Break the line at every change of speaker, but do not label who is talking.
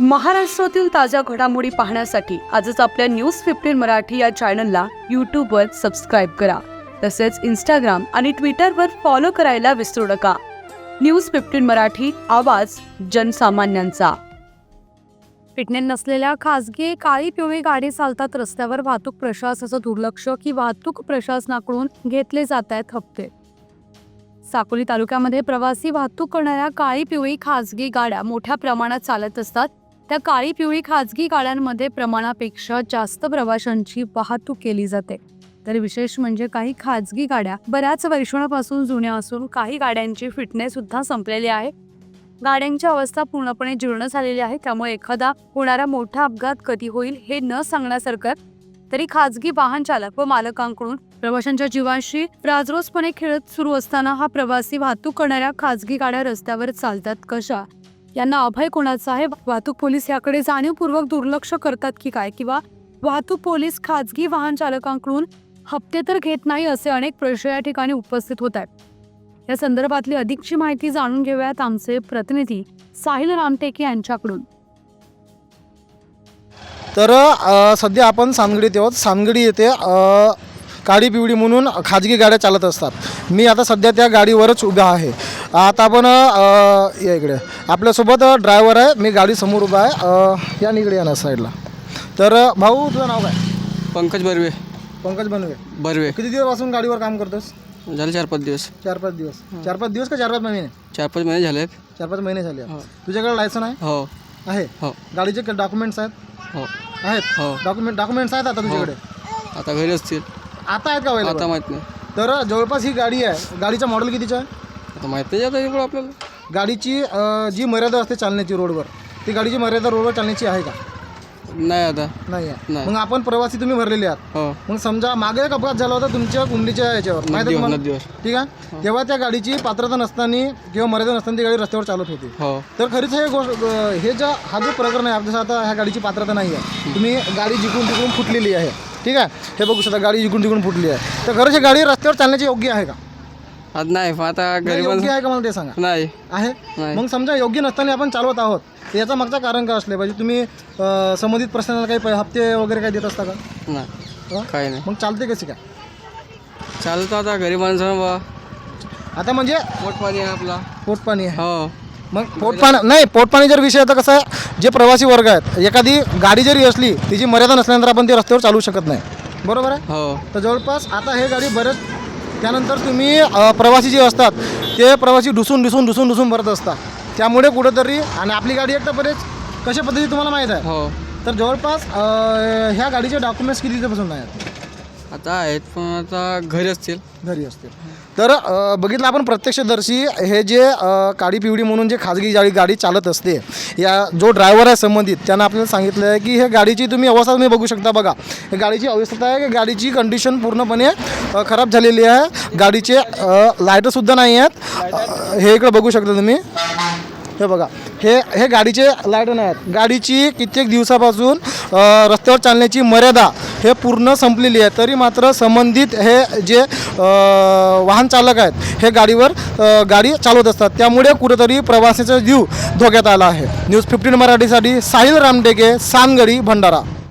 महाराष्ट्रातील ताज्या घडामोडी पाहण्यासाठी आजच आपल्या न्यूज फिफ्टीन मराठी या चॅनलला यूट्यूबवर सबस्क्राईब करा. तसेच इंस्टाग्राम आणि ट्विटरवर फॉलो करायला विसरू नका. न्यूज फिफ्टीन मराठी आवाज जनसामान्यांचा. फिटनेस नसलेल्या खासगी काळी पिवळी गाडी चालतात रस्त्यावर वाहतूक प्रशासनाचं दुर्लक्ष की वाहतूक प्रशासनाकडून घेतले जात आहेत हप्ते. साकोली तालुक्यामध्ये प्रवासी वाहतूक करणाऱ्या काळी पिवळी खासगी गाड्या मोठ्या प्रमाणात चालत असतात. त्या काळी पिवळी खाजगी गाड्यांमध्ये प्रमाणापेक्षा जास्त प्रवाशांची वाहतूक केली जाते. तर विशेष म्हणजे काही खाजगी गाड्या बऱ्याच वर्षांपासून जुन्या असून काही गाड्यांची फिटनेस सुद्धा संपलेली आहे. गाड्यांची अवस्था पूर्णपणे जीर्ण झालेली आहे. त्यामुळे एखादा होणारा मोठा अपघात कधी होईल हे न सांगण्यासारखं तरी खाजगी वाहन चालक व मालकांकडून प्रवाशांच्या जीवाशी राजरोसपणे खेळत सुरू असताना हा प्रवासी वाहतूक करणाऱ्या खाजगी गाड्या रस्त्यावर चालतात कशा? यांना अभय कोणाचा आहे? वाहतूक पोलीस याकडे जाणीवपूर्वक दुर्लक्ष करतात की काय? किंवा वाहतूक पोलीस खाजगी वाहन चालकांकडून हप्ते तर घेत नाही असे अनेक प्रश्न या ठिकाणी उपस्थित होत आहेत. या संदर्भातली अधिकची माहिती जाणून घेऊयात आमचे प्रतिनिधी साहिल रामटेके यांच्याकडून.
तर सध्या आपण सानगडीत आहोत. सानगडी येथे काळी पिवळी म्हणून खाजगी गाड्या चालत असतात. मी आता सध्या त्या गाडीवरच उभा आहे. आता आपण या इकडे. आपल्यासोबत ड्रायव्हर आहे. मी गाडी समोर उभा आहे. या इकडे या ना साईडला तर भाऊ तुझं नाव काय?
पंकज बर्वे.
पंकज बनवे.
बर्वे.
किती दिवसापासून गाडीवर काम करतोस?
झाले चार पाच दिवस.
चार पाच दिवस. चार पाच दिवस का चार पाच महिने?
चार पाच महिने झालेत
चार पाच महिने झाले.
हो.
तुझ्याकडे लायसन आहे?
हो.
आहे.
हो.
गाडीचे डॉक्युमेंट्स आहेत?
हो.
आहेत?
हो.
डॉक्युमेंट डॉक्युमेंट्स आहेत आता तुझ्याकडे?
आता घरी असतील.
आता आहेत का
आता
available?
माहीत नाही.
तर जवळपास ही गाडी आहे. गाडीचा मॉडेल कितीचा आहे?
आता माहीत नाही आता इकडं आपल्याला.
गाडीची अ, जी मर्यादा असते चालण्याची रोडवर ती गाडीची मर्यादा रोडवर चालण्याची आहे का?
नाही आता.
नाही आहे.
नाही.
मग आपण प्रवासी तुम्ही भरलेले आहात.
हो.
मग समजा मागे एक अपघात झाला होता तुमच्या कुंडीच्या याच्यावर. माहिती आहे ठीक आहे? तेव्हा त्या गाडीची पात्रता नसताना किंवा मर्यादा नसताना ती गाडी रस्त्यावर चालत होती.
हो.
तर खरीच हे गोष्ट हे ज्या हा जो प्रकरण आहे जसं आता ह्या गाडीची पात्रता नाही आहे. तुम्ही गाडी जिंकून तिकडून फुटलेली आहे. ठीक आहे? हे बघू शकता गाडी जिंकून तिकडून फुटली आहे. तर खरंच ही गाडी रस्त्यावर चालण्याची योग्य आहे का?
नाही पण आता
नाही,
घरी
योग्य आहे का मला ते सांगा?
नाही.
आहे?
नाही.
मग समजा योग्य नसताना आपण चालवत आहोत तर याचा मागचा कारण काय असले पाहिजे? तुम्ही अ, संबंधित प्रश्नाला काही पै- हप्ते वगैरे काही देत असता का?
नाही? काही नाही.
मग चालते कशी काय?
चालतो आता घरी माणसं बा
आता म्हणजे
पोटपाणी आहे आपला.
पोटपाणी आहे.
हो.
मग पोटपाणी नाही पोटपाणी जर विषय तर कसं आहे जे प्रवासी वर्ग आहेत एखादी गाडी जरी असली तिची मर्यादा नसल्यानंतर आपण ती रस्त्यावर चालू शकत नाही. बरोबर आहे?
हो.
तर जवळपास आता हे गाडी बरेच त्यानंतर तुम्ही अ, प्रवासी जे असतात ते प्रवासी ढुसून ढुसून ढुसून ढुसून भरत असतात. त्यामुळे कुठंतरी आणि आपली गाडी एकटा बरेच कशा पद्धती तुम्हाला माहीत आहे?
हो.
तर जवळपास अ, ह्या गाडीचे डॉक्युमेंट्स किती दिवसापासून आहेत?
आता आहेत पण आता घरी असतील.
घरी असतील. तर अ, बघितलं आपण प्रत्यक्षदर्शी हे जे अ, काळी पिवळी म्हणून जे खाजगी गाडी गाडी चालत असते या जो ड्रायव्हर आहे संबंधित त्यानं आपल्याला सांगितलं आहे की हे गाडीची तुम्ही अवस्था तुम्ही बघू शकता बघा. हे गाडीची अवस्था आहे की गाडीची कंडिशन पूर्णपणे अ, खराब झालेली आहे. गाडीचे लाईटंसुद्धा नाही आहेत. अ, हे इकडं बघू शकता तुम्ही. हे बघा. हे हे गाडीचे लायटन आहेत. गाडीची कित्येक दिवसापासून रस्त्यावर चालण्याची मर्यादा हे पूर्ण संपलेली आहे. तरी मात्र संबंधित हे जे वाहन चालक आहेत हे गाडीवर गाडी चालवत असतात. त्यामुळे कुठेतरी प्रवासाचा जीव धोक्यात आला आहे. न्यूज फिफ्टीन मराठीसाठी साहिल रामटेके सानगडी भंडारा.